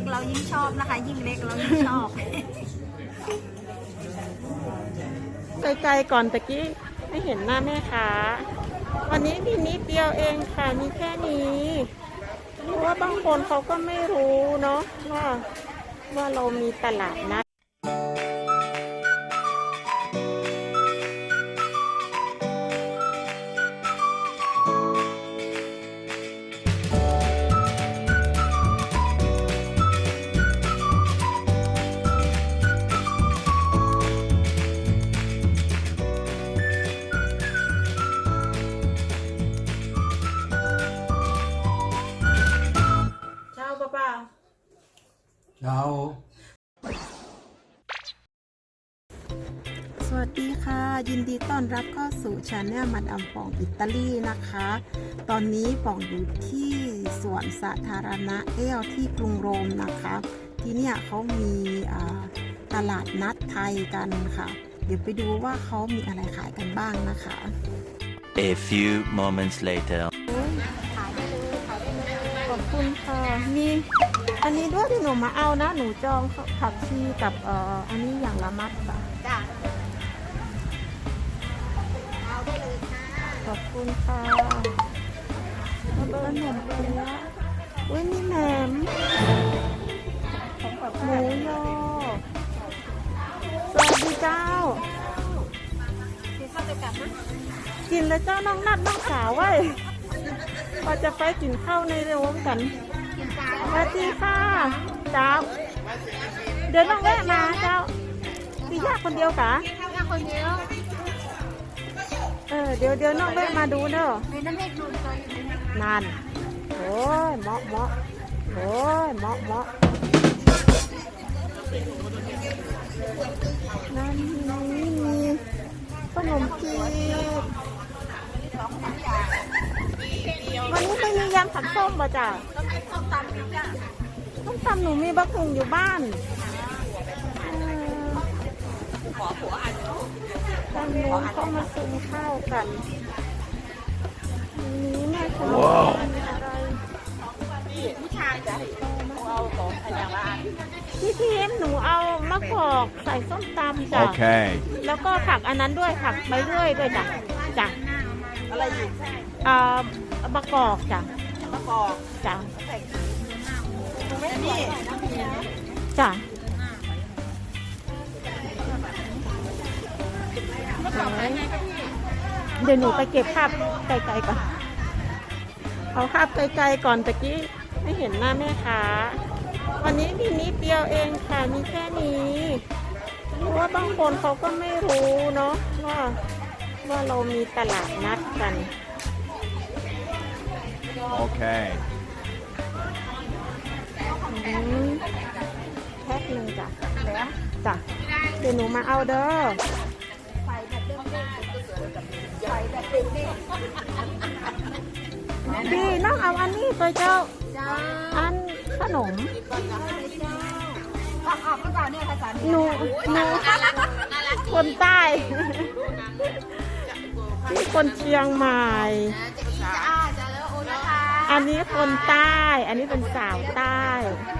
กเรายิ่งชอบนะคะ ยิ่งเล็กเรายิ่งชอบ ไกลๆก่อนตะกี้ไม่เห็นหน้าแม่ค้าวันนี้มีนิดเดียวเองค่ะมีแค่นี้เพราะว่าบางคนเขาก็ไม่รู้เนาะว่าว่าเรามีตลาดนะ ดีค่ะ ยินดีต้อนรับเข้าสู่ชาแนลมัดอัมป่องอิตาลีนะคะ ตอนนี้ป่องอยู่ที่สวนสาธารณะเอลที่กรุงโรมนะคะ ที่เนี่ยเขามีอ่าตลาดนัดไทยกันค่ะ เดี๋ยวไปดูว่าเขามีอะไรขายกันบ้างนะคะ A few moments later. ขอบคุณค่ะมีอันนี้ด้วยที่หนูมาเอานะ หนูจองผักชีกับเอ่ออันนี้อย่างละมัดค่ะจ้ะ อบคุณค่ะขนมเปี๊ยะอุ้ยมีแหนมหมูยอสวัสดีเจ้าคือเข้าไปกลับนะกินแล้วเจ้าน้องนัดน้องสาวไว้พอจะไปกินข้าวในโรงกันกินปลาสวัสดีค่ะ เจ้า เดี๋ยวน้องแวะมาเจ้าพี่ยากคนเดียวกะแค่คนเดียว เออเดี๋ยวเดี๋ยวน้องแวะมาดูเนอะในน้ำเล็กดูตัวอยู่ในนั้นนั่นโอ้ยเหมาะเหมาะโอ้ยเหมาะเหมาะนั่นนี่มีขนมจีบวันนี้ไม่มียำผักส้มป่ะจ้ะก็ม่ต้องตำอีกจ้ะต้องทำหนูมีบักหุงอยู่บ้านเออ ทางนู้นเขามาซื้อข้าวกันอันนี้แม่คุณอะไรผู้ชายจ้ะเอาสองอันอย่างละอันพี่ทีมหนูเอามะกอกใส่ส้มตำจ้ะ Okay. แล้วก็ผักอันนั้นด้วยผักใบเรื่อยด้วยจ้ะจ้ะอะไรอยู่เอ่อมะกอกจ้ะมะกอกจ้ะไม่นี่จ้ะ เป็นไงคะพี่เดี๋ยวหนูไปเก็บภาพไกลๆก่อน เอาภาพไกลๆก่อนตะกี้ไม่เห็นหน้าแม่ค้าวันนี้มีนิดเดียวเองค่ะ มีแค่นี้เพราะว่าบางคนเขาก็ไม่รู้เนาะว่าว่าเรามีตลาดนัดกัน Okay. อืมแพ็คหนึ่งจ้ะแหลมจ้ะเดี๋ยวหนูมาเอาเด้อ ด้งพี่น้องเอาอันนี้ตัวเจ้าๆจ้าอันขนมฟังออกก็ต่อเนี่ยภาษาหนูหนูคนใต้พี่คนเชียงใหม่จะอีจะอ้าจะแล้วโอนะคะอันนี้คนใต้ อันนี้เป็นสาวใต้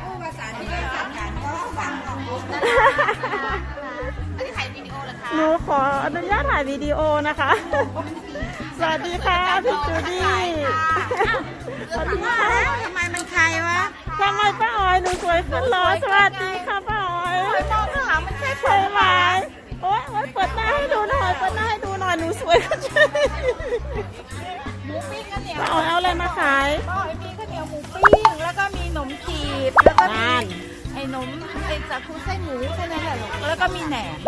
ผู้ภาษาที่ไม่สังกันก็ฟังของบุ๊กนะอันนี้ถ่ายวิดีโอเหรอคะหนูขอ อนุญาตถ่ายวิดีโอนะคะ สวัสดีค่ะพี่จูดี้สวัสดีค่ะทำไมมันใครวะทำไมป้าออยหนูสวยขึ้นเหรอสวัสดีค่ะป้าออยมองข้างหลังมันใช่สวยไหมโอ๊ยโอ๊ยเปิดหน้าให้ดูหน่อยเปิดหน้าให้ดูหน่อยหนูสวยขึ้นใช่หมูปิ้งข้าวเหนียวป้าออยเอาอะไรมาขายป้าอ๋อยมีข้าวเหนียวหมูปิ้งแล้วก็มีขนมจีบแล้วก็มีนั่นไอ้หนมไอ้สาคูไส้หมูแค่นั้นแหละลูกแล้วก็มีแหนม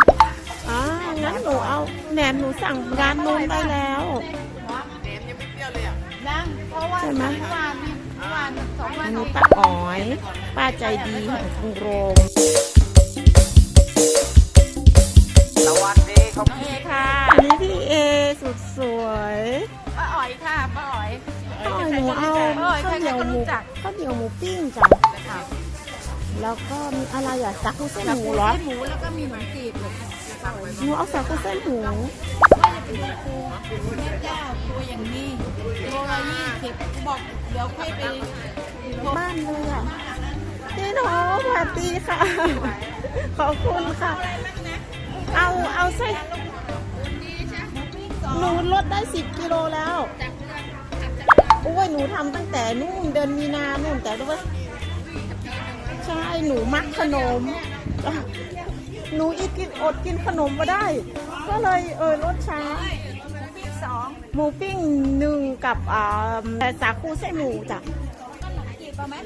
อ่างั้นหนูเอาแหนมหนูสั่งร้านนู้นได้แล้ว นั่งเพราะว่าใช่ไหมเมื่อวานเมื่อวานสองวัอันนนี้ป้าอ๋อย ป้าใจดีแห่งกรุงโรมสวัสดีครับน้องเอค่ะอันนี้พี่เอสุดสวยป้าอ๋อยค่ะป้าอ๋อย ป้าอ๋อยหนูเอาป้าอ๋อยข้าวเหนียวใครๆก็หมูรู้จักข้าวเหนียวหมูปิ้งจ้ะค่ะแล้วก็มีอะไรอะสักกุเส้นสาหมูคูเหรอไส้หมูแล้วก็มีขนมจีบลูก หนูเอาสักกุเส้นหมูว่าจะไปดูครูแม่เจ้าตัวอย่างนี้ตัวละยี่สิบกูบอกเดี๋ยวค่อยไปโทรบ้านเลยอะพี่หนูวัสดีค่ะ ขอบคุณค่ะ เอาเอาไส้หนูลดได้สิบกิโลแล้วโอ้ยหนูทำตั้งแต่นู่นเดือนมีนานู่นแต่รู้ว่าใช่หนูมักขนม หนูอีกกินอดกินขนมมาได้ ก็เลยเออลดช้าสองหมูปิ้งหนึ่งกับอ่าสาคูไส้หมูจ้ะกี่ประมาณ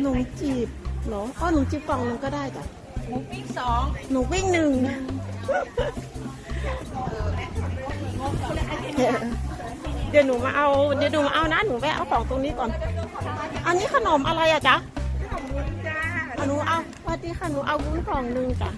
หนูจีบเหรออ๋อหนูจีบกล่องหนึงก็ได้จ้ะหมูปิ้งสองหนูปิ้งหนึ่งเดี๋ยวหนูมาเอาเดี๋ยวหนูมาเอานะหนูแวะเอาของตรงนี้ก่อน อันนี้ขนมอะไรอะจ๊ะอะหนูเอาสวัส ดีค่ะ หนูเอาวุ้นกล่องหนึ่งจ้ะ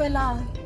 โ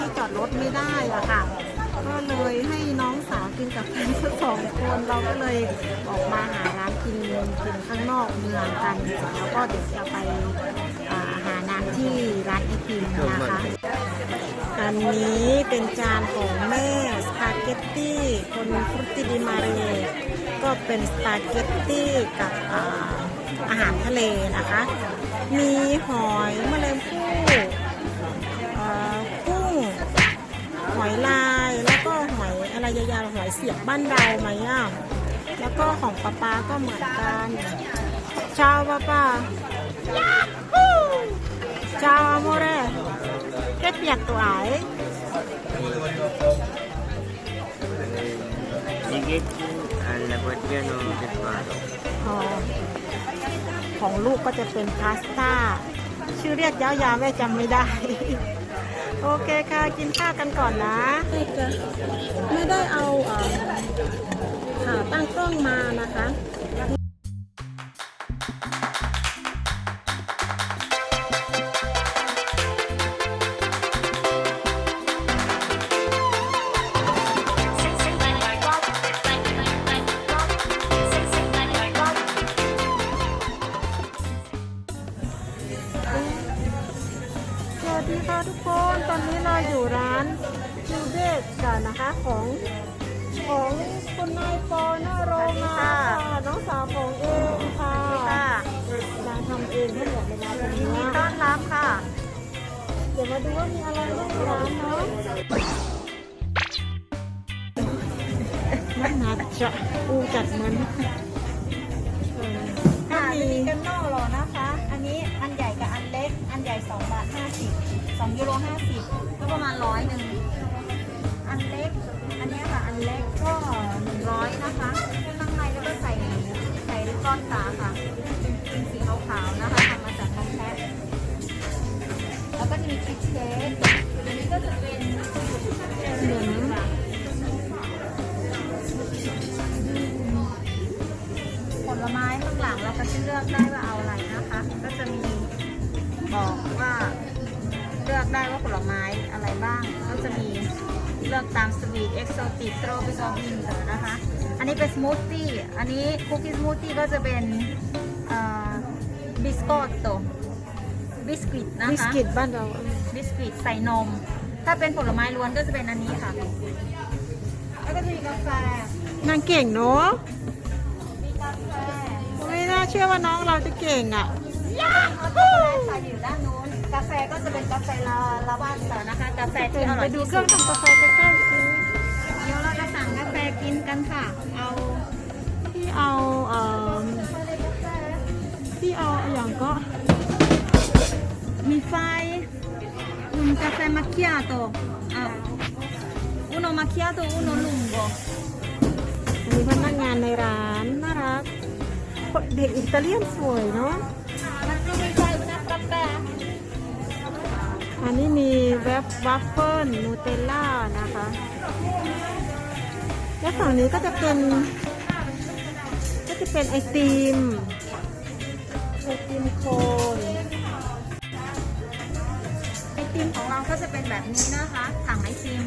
ที่จอดรถไม่ได้อะค่ะ ก็เลยให้น้องสาวกินกับแฟนสักสองคนเราก็เลยออกมาหาร้านกินกินข้างนอกเมืองกันแล้วก็เดี๋ยวจะไปอ่าหาน้ำที่ร้านไอติมนะคะ อันนี้เป็นจานของแม่สปาเกตตี้คนฟรุตติดิมาเรก็เป็นสปาเกตตี้กับอาอาหารทะเลนะคะ มีหอยแมลงภู่ อยลายแล้วก็หอยอะไรยาวๆหอยเสียบบ้านเราไหมอะแล้วก็ของปลาปาก็เหมือนกันชาวปลาปาชาวโมเร Che piatto hai? Spaghetti alla guardiano del mare. อ๋อของลูกก็จะเป็นพาสต้า ชื่อเรียกยาวๆแม่จำไม่ได้ โอเคค่ะกินข้าวกันก่อนนะไม่ได้เอาอ่อขาตั้งกล้องมานะคะ ตอนนี้เราอยู่ร้านจิวเดสกันนะคะของของคุณนายปอนาโรงค่ะน้องสาวของเองค่ะนางทำเองทั้งหมดเลยนะตรงนี้ต้อนรับค่ะ เดี๋ยวมาดูว่ามีอะไรในร้านเนาะมันนัดจะอูจัดมัน กิโรห้าสิบก็ประมาณร้อยหนึ่งอันเล็ก อันนี้ค่ะ อันเล็กก็หนึ่งร้อยนะคะข้างในแล้วก็ใส่ใส่ลูกก้อนตาค่ะ เป็นสีขาวๆนะคะทำมาจากทอแท้แล้วก็จะมีชิดเค้กอันนี้ก็จะเป็นเหมือนผลไม้ข้างหลังเราก็จะเลือกได้ ได้ว่าผลไม้อะไรบ้าง ก็จะมีเลือกตามสวีทเอ็กโซติกโตรปิโซบินนะคะ อันนี้เป็นสมูทตี้ อันนี้คุกกี้สมูทตี้ก็จะเป็นบิสกอตโตบิสกิตนะคะ บิสกิตบ้านเรา บิสกิตใส่นม ถ้าเป็นผลไม้ล้วนก็จะเป็นอันนี้ค่ะ แล้วก็จะมีกาแฟ นางเก่งเนาะมีกาแฟ ไม่น่าเชื่อว่าน้องเราจะเก่งอะแล้วก็ค่ะอยู่ด้านนู้น กาแฟก็จะเป็นกาแฟลาลาวันต่อนะคะ กาแฟที่อร่ไปอยดูที่เคสุรื่องดทำกาแฟใกล้ๆสิเดี๋ยวเราจะสั่งกาแฟกินกันค่ะ เอาพี่เอาเอ่อพี่เอาอย่างก็ มีไฟอุ่นกาแฟมาคิอาโตอะอุโนมาคิอาโตอุโนลุงโกมีพนักงานในร้านน่ารัก เด็กอิตาเลียนสวยเนาะมันก็ไม่ใช่ อันนี้มีแวบวัฟเฟิลนูเทลล่านะคะ และฝั่งนี้ก็จะเป็น ก็จะเป็นไอติมไอติมโคนไอติมของเราก็จะเป็นแบบนี้นะคะถังไอติม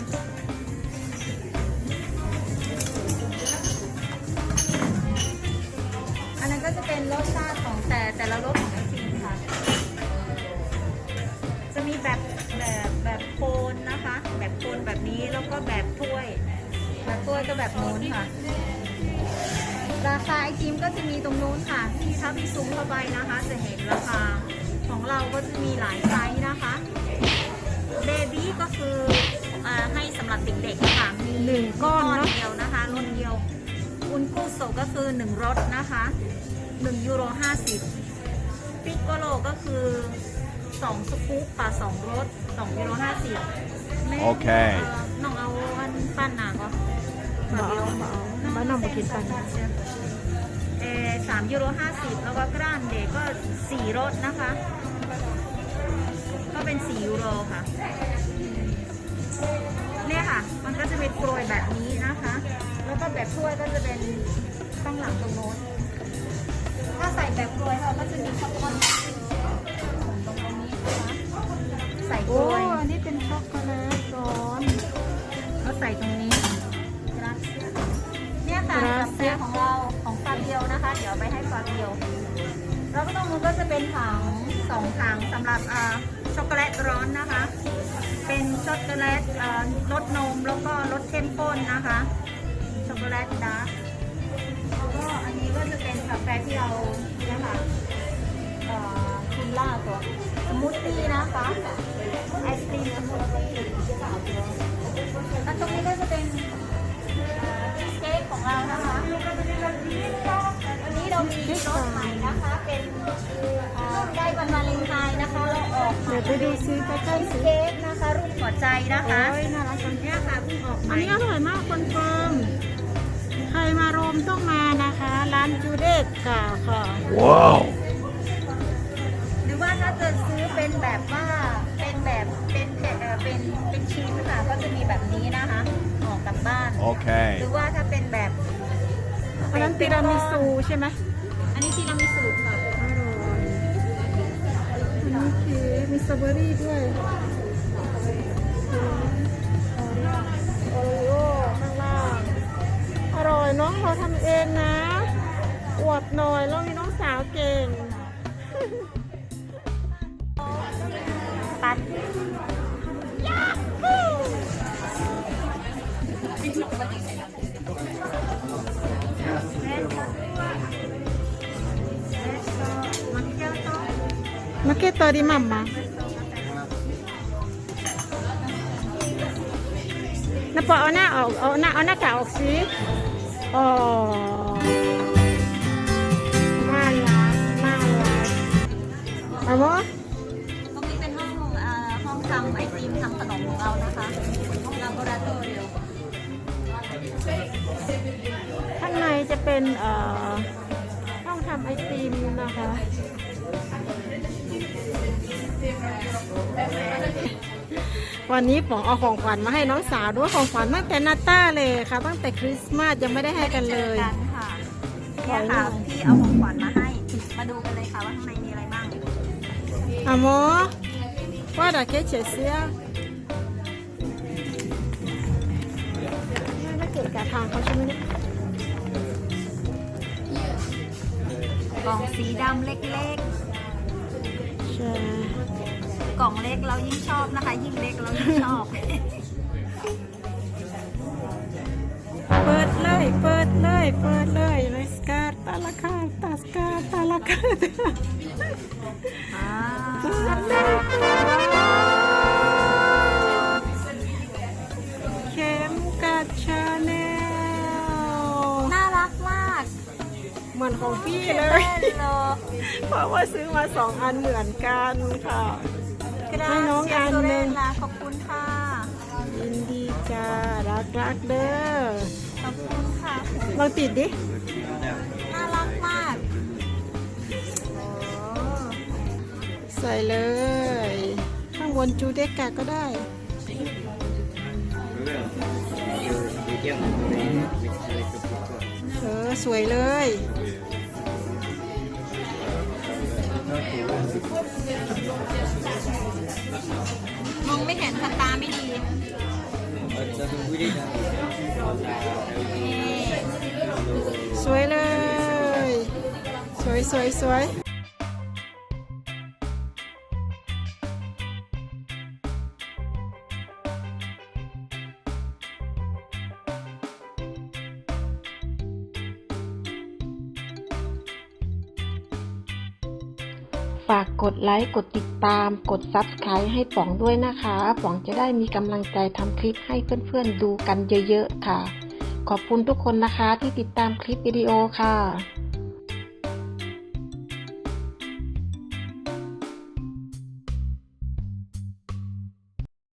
อันนั้นก็จะเป็นรสชาติของแต่แต่ละรสของ แบบแบบแบบโคนนะคะ แบบโคนแบบนี้แล้วก็แบบถ้วย แบบถ้วยก็แบบนู้นค่ะ ราคาไอติมก็จะมีตรงนู้นค่ะ ที่ถ้าพี่ซุ้มเข้าไปนะคะ จะเห็นราคาของเราก็จะมีหลายไซส์นะคะเบบี้ก็คืออให้สำหรับเด็กๆค่ะมีหนึ่งก้อนเดียวนะคะรถเดียวอุนกุโซก็คือ1รถนะคะ1ยูโร50ปิกโกโลก็คือ 2สกู๊ปค่ะ2รถ2ยูโร50แม่โอเค น้องเอาอันปั้นหนาก็มาเอามาเอาบ้านน้องมากินปันเออสามยูโรห้าสิบแล้วก็กร้านเด็กก็สี่รสนะคะ ก็เป็นสี่ยูโรค่ะ เนี่ยค่ะ มันก็จะเป็นกรวยแบบนี้นะคะ แล้วก็แบบถ้วยก็จะเป็นข้างหลังตรงโน้นถ้าใส่แบบกรวยเราก็จะมีช็อกโกแลตตรงนี้นะคะใส่กโอ้รวย อันนี้เป็นช็อกโกแลตร้อนก็ใส่ตรงนี้ เนี่ยค่ะกาแฟของเราของฟาเบียวนะคะ เดี๋ยวไปให้ฟาเบียว แล้วก็ตรงนู้นก็จะเป็นถังสองถังสำหรับอ่าช็อกโกแลตร้อนนะคะ เป็นช็อกโกแลตอ่ารสนมแล้วก็รสเข้มข้นนะคะ ช็อกโกแลตดาร์กแล้วก็อันนี้ก็จะเป็นกาแฟที่เราเนี่ยค่ะอ่าคุลล่าตัวสมูทตี้นะคะ ไอศครีมสมูทตี้แล้วตรงนี้ก็จะเป็นเค้กของเรานะคะอันนี้เรามีรสใหม่นะคะ เป็นอ่าใกล้วันวาเลนไทน์นะคะ เราออกมาเดี๋ยวไปดูซิใกล้ๆสิเค้กนะคะรูปหัวใจนะคะโอ้ยน่ารักจังเนี่ยค่ะเพิ่งออกอัใหนม่นี้อร่อยมากคอนเฟิร์มใครมาโรมต้องมานะคะ ร้านจูเดกกาค่ะ Wow. หรือว่าถ้าเกิดซื้อเป็นแบบว่าเป็น แบบเป็นเอ่อเป็นเป็นชิ้นค่ะก็จะมีแบบนี้นะคะออกกลับบ้าน ห Okay. รือว่าถ้าเป็นแบบอันนั้นติรามิสุใช่ไหมอันนี้ทีรามิสุค่ะอร่อยอันนี้เค้กมีสตรอเบอรี่ด้วยารักน่ารักเอาวะตรงนี้เป็นห้องอ่าห้องทำไอติมทำขนมของเรานะคะห้องลาโบราโตเรีย ข้างในจะเป็นเอ่อห้องทำไอติมนะคะ วันนี้ป๋องเอาของขวัญมาให้น้องสาวด้วยของขวัญตั้งแต่นาต้าเลยค่ะ ตั้งแต่คริสต์มาสยังไม่ได้ให้กันเลยกันค่ะเนี่ยค่ะพี่เอาของขวัญมาให้ มาดูกันเลยค่ะว่าข้างในมีอะไรบ้างอะโมว่าดาเคเฉเสียไม่เกะกะทางเขาใช่ไหมเนี่ยกล่องสีดำเล็กใช่ๆ กล่องเล็กเรายิ่งชอบนะคะ ยิ่งเล็กเรายิ่งชอบ เปิดเลย เปิดเลย เปิดเลยเลยสกาตาละคาตาสกาตาละคาอ่าเปิดเลยเปิดเข็มกัดชาแนลน่ารักมาก เหมือนของพี่เลเล่ยน เลยเพราะว่าซื้อมาสองอันเหมือนกันค่ะ ให้น้องอันหนึ่งลาขอบคุณค่ะ ยินดีจ้ารักรักเด้อขอบคุณค่ะลองติดดิ น่ารักมากใส่เลย ข้างบนจูเดกาก็ได้ เออ สวยเลย มองไม่เห็นค่ะตาไม่ดีนี่สวยเลย สวยสวยสวย ฝากกดไลค์ กดติดตาม กดซับสไคร b e ให้ป๋องด้วยนะคะ ป๋องจะได้มีกำลังใจทำคลิปให้เพื่อนๆดูกันเยอะๆค่ะ ขอบคุณทุกคนนะคะที่ติดตามคลิปวิดีโอค่ะ